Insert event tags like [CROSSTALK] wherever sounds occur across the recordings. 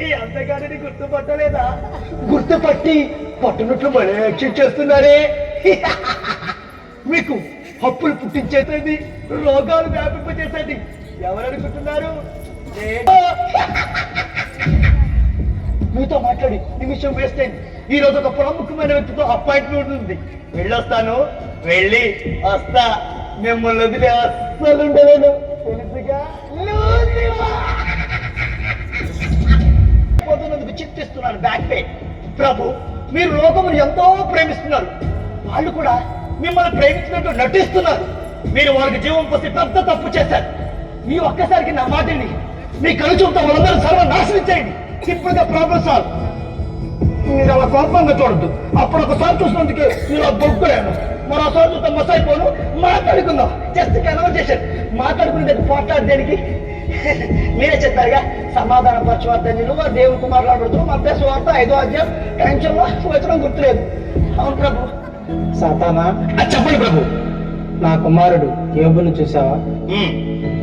ఈ అంతగాని గుర్తుపట్టలేదా? గుర్తుపట్టి పట్టునట్లు మళ్ళీ చేస్తున్నారే. మీకు అప్పులు పుట్టించేసేది రోగాలు వ్యాపింపచేసేది ఎవరనుకుంటున్నారు నేను. మీతో మాట్లాడి నిమిషం వేస్తే ఈ రోజు ఒక ప్రముఖమైన వ్యక్తితో అపాయింట్మెంట్ ఉంది వెళ్ళొస్తాను. వెళ్ళి వస్తా. మిమ్మల్ని వదిలే అస్సలు ఉండలేను. పోతున్నందుకు బ్యాక్ పెయిన్ ప్రభు మీరు లోకమును ఎంతో ప్రేమిస్తున్నారు. వాళ్ళు కూడా మిమ్మల్ని ప్రేమించినట్టు నటిస్తున్నారు. మీరు వారికి జీవం పోసి పెద్ద తప్పు చేశారు. మీ ఒక్కసారికి నా మాటని మీ కనుచూపుతో వాళ్ళందరూ సర్వనాశనం చేయండి. సింపుల్గా ప్రాబ్లం సాల్వ్ మీరు అలా కోపంగా చూడద్దు. అప్పుడు ఒకసారి చూసినందుకే మీరు ఆ బొగ్గులేను మరోసారి చూస్తే మసైపోను. మాట్లాడుకుందాం. జస్ట్ కన్వర్జేషన్ మాట్లాడుకునేది పోట్లాడేనికి మీరే చెప్పారుగా సమాధాన పరచవద్దని దేవుడికి మాట్లాడుతూ మధ్య స్వార్థ ఐదో అధ్యాయం టెన్షన్లో వచ్చిన గుర్తులేదు. అవును ప్రభు. సాతానా? చెప్పండి ప్రభు. నా కుమారుడు యోబును చూసావా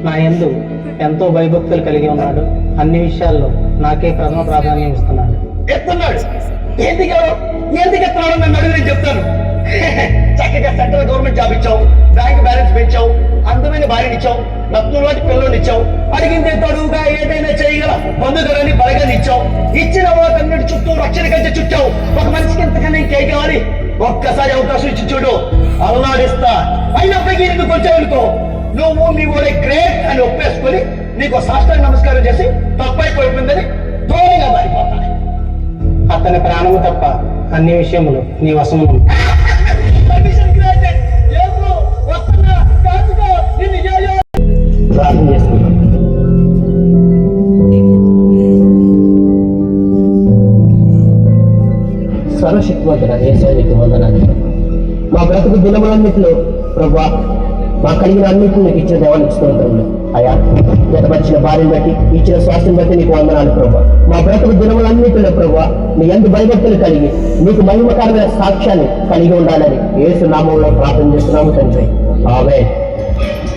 నా యందు ఎంతో భయభక్తులు కలిగి ఉన్నాడు. అన్ని విషయాల్లో నాకే ప్రథమ ప్రాధాన్యం ఇస్తున్నాడు. ఎత్తున్నాడు. ఎందుకు ఎందుకు ఎత్తున్నాడు? నన్ను అడిగి నేను చెప్తాను. [LAUGHS] చక్కగా సెంట్రల్ గవర్నమెంట్ జాబ్ ఇచ్చావు. బ్యాంక్ బ్యాలెన్స్ పెంచావు. అందమైన భార్యనిచ్చావు ఇచ్చావు. రత్నం పిల్లల్ని ఇచ్చావు. అడిగింది తడువుగా ఏదైనా చేయగల బంధువులని బలగాన్ని ఇచ్చావు. ఇచ్చిన వాటన్నిటి చుట్టూ రక్షణ కంచె చుట్టావు. ఒక మనిషికి ఎంతకన్నా ఇంకే కావాలి? ఒక్కసారి అవకాశం ఇచ్చి చూడు. అలనాడిస్తా. అయినప్పటికీ నీకు వచ్చావు అనుకో. నువ్వు మీ ఓడే గ్రేట్ అని ఒప్పేసుకొని నీకు సాష్టాంగ నమస్కారం చేసి తప్పైపోయిందని ధోనిగా మారిపోతాడు అతని ప్రాణము తప్ప అన్ని విషయములు నీ వశములు ప్రార్థన చేసుకుంటాం. సర్వశక్తివంతుడ దేశానికి వందనాలు. మా బ్రతుకు దినములన్నింటిలో ప్రభా మా కలిగిన అన్నింటిని నీకు ఇచ్చిన దేవానికి స్తోత్రములు. అయా జతపరిచిన భార్యను బట్టి ఇచ్చిన స్వాస్థ్యం బట్టి నీకు వందనాలు ప్రభా. మా బ్రతుకు దినములన్నింటిలో ప్రభా నీ ఎందు భయభక్తులు కలిగి నీకు మహిమకరమైన సాక్ష్యాన్ని కలిగి ఉండాలని ఏసు నామంలో ప్రార్థన చేస్తున్నాము తండ్రి. ఆమె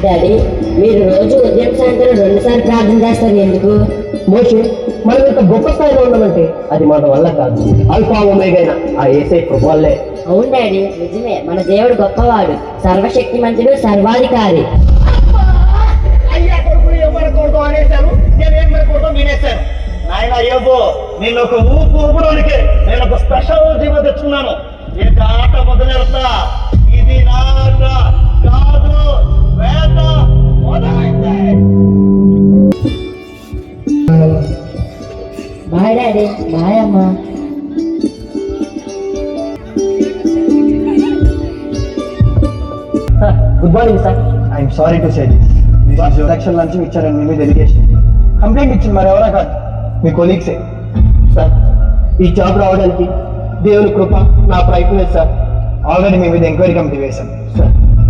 డాడీ మీరు రోజు ఉదయం సాయంత్రం రెండు సార్లు ప్రార్థన చేస్తారు ఎందుకు? మోషే మనం ఇంత గొప్ప స్థాయిలో ఉన్నామంటే అది మన వల్ల కాదు. అల్ఫా ఒమేగైన ఆ ఏసై వల్లే. అవును డాడీ నిజమే. మన దేవుడు గొప్పవాడు. సర్వశక్తిమంతుడు సర్వాధికారి. అయ్యా కొడుకులు ఇవ్వకూడదు అనేశారు. నేను నాయన ఒక ఊపు ఊపులోనికి నేను ఒక స్పెషల్ జీవ తెచ్చుకున్నాను. ఇక ఆట మొదలెడతా. ఇది నా ఆట కాదు వేట. బాయ్ డాడీ బాయ్ అమ్మా. Sir good morning sir. I'm sorry to say election lunch ఇచ్చారండి మీ మీద ఎలిగేషన్ కంప్లైంట్ ఇచ్చింది మరి ఎవరా కాదు మీ కొలీగ్సే సార్ ఈ జాబ్ రావడానికి దేవుని కృప నా ప్రయత్నమే సార్. ఆల్రెడీ మీ మీద ఎంక్వైరీ కమిటీ వేశాం. సార్.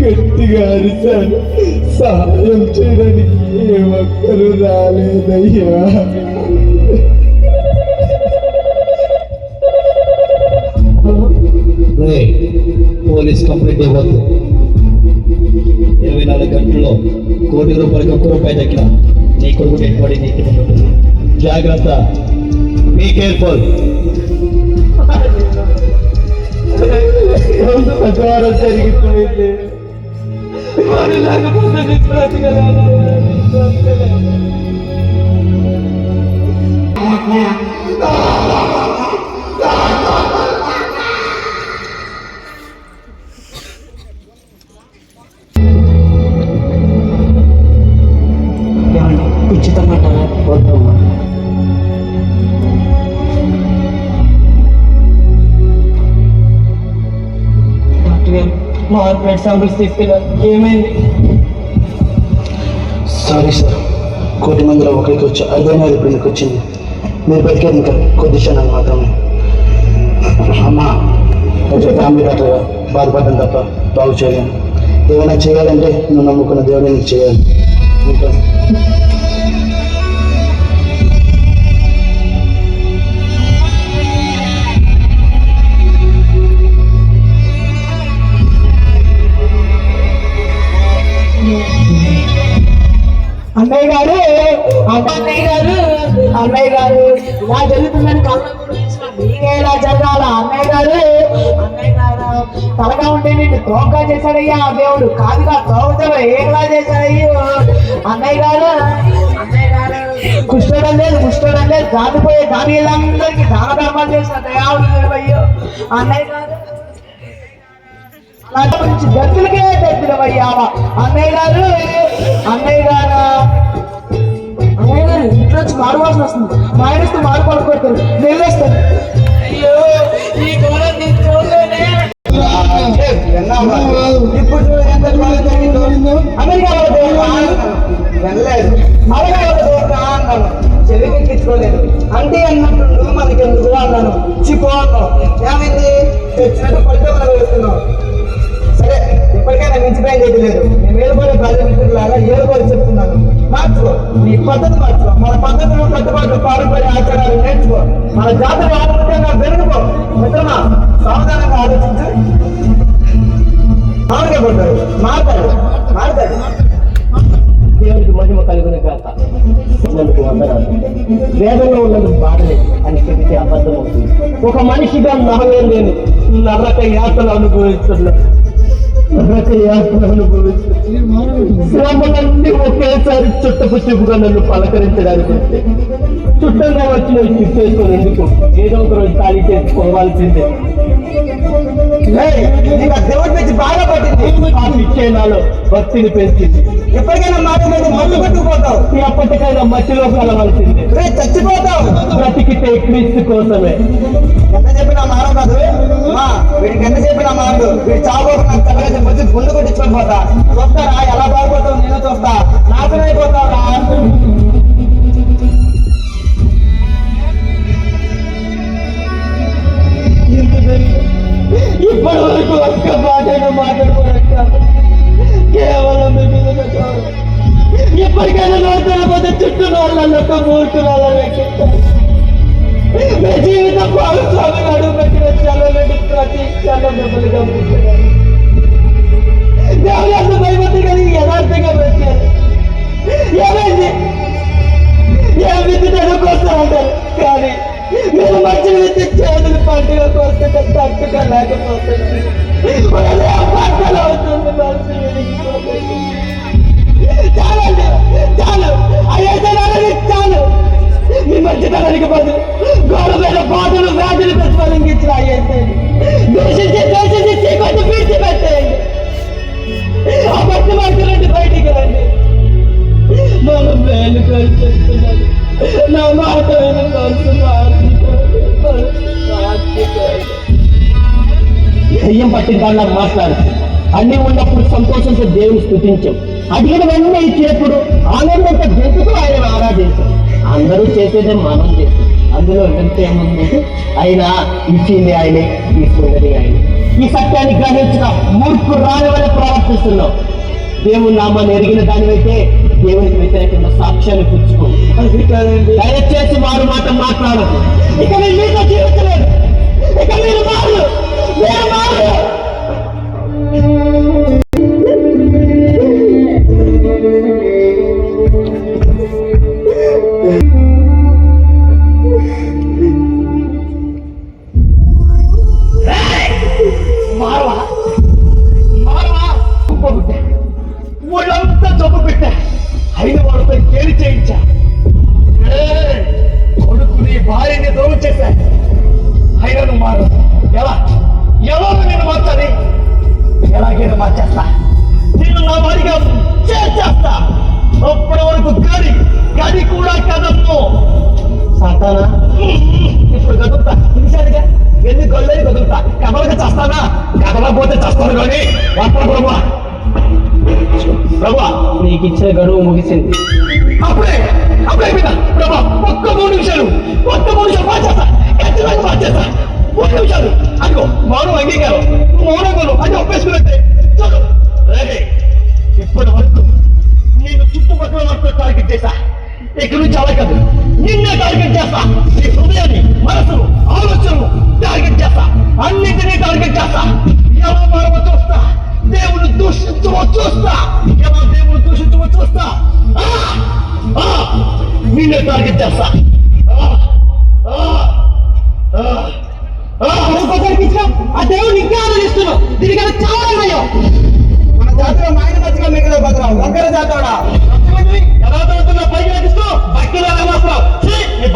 గట్టిగా అరిశాను సహాయం చేయడానికి ఏ ఒక్కరు రాలేదయ్యా. పోలీస్ కంప్లైంట్ ఇవ్వద్దు. ఇరవై నాలుగు గంటల్లో కోటి రూపాయలకి ఒక్క రూపాయి దగ్గర నీ కొడుకు డెడ్ బాడీ జాగ్రత్త. బీ కేర్ఫుల్ ఎంత ప్రచారం జరిగిపోయింది వాడు లేకపోతే నీ బ్రతకలేనా? ఏమండి గారు మా శాంపిల్స్ తీసుకెళ్ళారు. ఏమైంది? సారీ సార్ కోటి మందిలో ఒకరికి వచ్చి ఐదైనా కిందకి వచ్చింది. మీరు బతికేది ఇంకా కొద్ది క్షణాలు మాత్రమే. అమ్మా కొంచెం ఫ్యామిలీ డాక్టర్గా బాధపడడం తప్ప బాగు చేయలేను. ఏమైనా చేయాలంటే నువ్వు నమ్ముకున్న దేవుడిని చేయాలి. ఉంటాను. అన్నయ్య గారు అన్నయ్య గారు అన్నయ్య గారు ఇలా జరుగుతుందని కళ్ళ మీరే జరగాల? అన్నయ్య గారు అన్నయ్య గారు తలగా ఉంటే నేను తోక చేశాడయ్యా ఆ దేవుడు కాదుగా తోకతో ఏలా చేశాడయ్యో. అన్నయ్య గారు అన్నయ్య గారు కుష్టడం లేదు కుష్టడం లేదు దాటిపోయే దానిలందరికీ దాన ధర్మాలు చేసిన దయావుడు అయ్యో అన్నయ్య గారు అలాంటి గురించి దత్తులకే దత్తులమయ్యావా అన్నయ్య గారు అన్నయ్య గారు? అన్నయ్య గారు ఇంట్లో నుంచి మారువాల్సి వస్తుంది. మా ఆయన వస్తే మారు నేను వేస్తాను అయ్యో ఈ నేను చూడలేనే ఇప్పుడు. అమెరికా. వెళ్ళలేదు. అమెరికా వాళ్ళ దేవుడు రా అన్నాను చెవికి ఎక్కించుకోలేదు. అంటే అన్నట్టుండు మనకి ఎందుకు అన్నాను? చిపో అన్నాను ఏమైంది? తెచ్చినట్టు పడితే వేస్తున్నావు సరే ఇప్పటికైనా మించిపోయింది ఏది లేదు. మేము ఏలుకోలే ప్రజలాగా ఏలుకోలు చెప్తున్నాను. మార్చుకో. నీ పద్ధతి మార్చుకో. మన పద్ధతులు కట్టుబాట్లు పాడుపడే ఆచారాలు నేర్చుకో. మన జాతర ఆరోగ్యంగా పెరుగుకో. మిత్రమా సావధానంగా ఆలోచించు. మామిడిగా పడ్డాడు మాట్లాడు మాట్లాడు దేవునికి మహిమ కలుగుని కాక ఉన్నందుకు వందనాలు. వేదంలో ఉన్నందుకు బాధలేదు అని చెబితే అబద్ధం అవుతుంది ఒక మనిషిగా నరమే నేను నరక యాతలు అనుభవిస్తున్నా శ్రమలన్నీ ఒకేసారి చుట్టపు చూపుగా నన్ను పలకరించడానికి. చుట్టంగా వచ్చిన చుట్టేసుకొని ఎందుకు? ఏదో ఒక రోజు ఖాళీ చేసుకోవాల్సిందే దేవుడి పెంచి బాగా పట్టింది. ఆ పిచ్చే నాలో భక్తిని పెంచింది. ఎప్పటికైనా మాట మీద మళ్ళీ పట్టుకుపోతావు ఎప్పటికైనా మట్టిలో కలవలసిందే. చచ్చిపోతావు. బ్రతికితే క్రీస్తు కోసమే. ఎంత చెప్పినా మానవు కాదు. మా వీడికి ఎంత చెప్పినా మానడు వీడు వచ్చి గుండు కొట్టించుకొని పోతా. నోటకపోతే చుట్టూ వాళ్ళ మీ జీవితం భాగస్వామి అడుగు పెట్టిన క్షణంలో ప్రతి క్షణం మిమ్మల్ని గమనించగలరు దేవుడు అంత భయపడి యథార్థంగా ఏమైంది? ఏ విద్యుత్ కోసం అంటారు కానీ మీరు మంచి విద్యుత్ చేతులు పండుగ కోసం తట్టుగా అవుతుంది మనసు మంచితనానికి బదులు మీద బాధలు వ్యాధులు ప్రతిఫలించిన దూషించి దూషించి చీకొచ్చి ఆ బయటికి రండి. మనం మేలు చేస్తున్నాను నా మాట దెయ్యం పట్టిన దానిలా మాట్లాడు. అన్ని ఉన్నప్పుడు సంతోషంతో దేవుని స్థుతించాం. అడిగినవన్నీ వెంటనే ఇచ్చినప్పుడు ఆనందంతో గెంతుతూ ఆయన ఆరాధించాం. అందరూ చేసేదే మనం చేస్తాం అందులో ఎంత ఏముంది అయినా ఇచ్చింది ఆయనే తీసుకున్నది ఆయన. ఈ సత్యాన్ని గ్రహించిన మూర్ఖు రాని వల్ల ప్రవర్తిస్తున్నావు దేవుని నామాన్ని ఎరిగిన దానివైతే దేవునికి వ్యతిరేకంగా సాక్ష్యాన్ని పుచ్చుకో. దయచేసి వారు మాట మాట్లాడదు ఇక మీతో జీవించలేదు ఇక మీరు. మారు మీరు. ఆయనను నువ్వు మారు. ఎలా? ఎవరు నేను మార్చాలి? ఎలాగైనా మార్చేస్తా. నేను నా వారిగా చేసేస్తా. అప్పటి వరకు గడి గడి కూడా కదమ్ము. సాతానా? ఇప్పుడు కదులుతా. పిలిచాడుగా ఎన్ని గొల్లని కదులుతా? కదలక చేస్తానా? కదలకపోతే చేస్తాను కానీ వస్తా ప్రభా ప్రభా నీకు ఇచ్చిన గడువు ముగిసింది. అప్పుడే అప్పుడే ప్రభా ఒక్క మూడు నిమిషాలు ఒక్క మూడు నిమిషాలు బాగా చేస్తా ఖచ్చితంగా బాధ్యత మూడు నిమిషాలు అదిగో మౌనం అంగీకారం నువ్వు మౌనం కొను అది ఒప్పేసుకున్నట్టే చూడు రే ఇప్పటి వరకు నేను చుట్టుపక్కల వరకు టార్గెట్ చేశా ఇక నుంచి అలా కాదు నిన్నే టార్గెట్ చేస్తా నీ హృదయాన్ని మనసును ఆలోచనను టార్గెట్ చేస్తా అన్నింటినీ టార్గెట్ చేస్తా ఎలా మారవ చూస్తా దేవుడు దూషించవో చూస్తా ఎలా దేవుడు దూషించవో చూస్తా నిన్నే టార్గెట్ చేస్తా. జాతరా. ఎలా చదువుతున్నా పైకి నటిస్తూ భక్తులు! నీ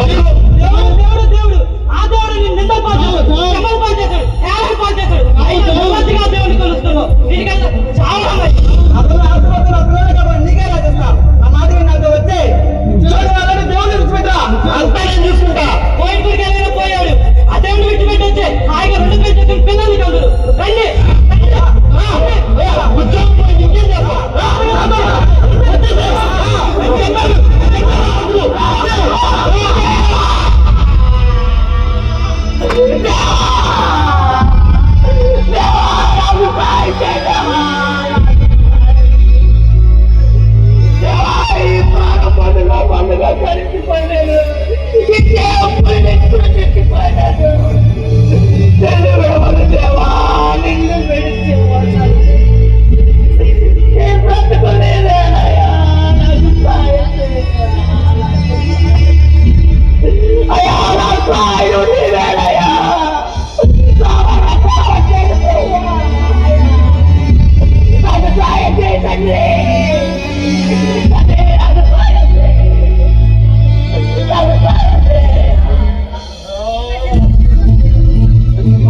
దేవుడు దేవుడు ఆ దేవుడు నిన్ను నింద పాల్చేశాడు శ్రమలు పాల్చేశాడు ఏమని పాల్చేశాడు అయితే మొదటిగా దేవుని కొలుస్తున్నావు దీనికన్నా చాలా ఉన్నాయి.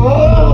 어!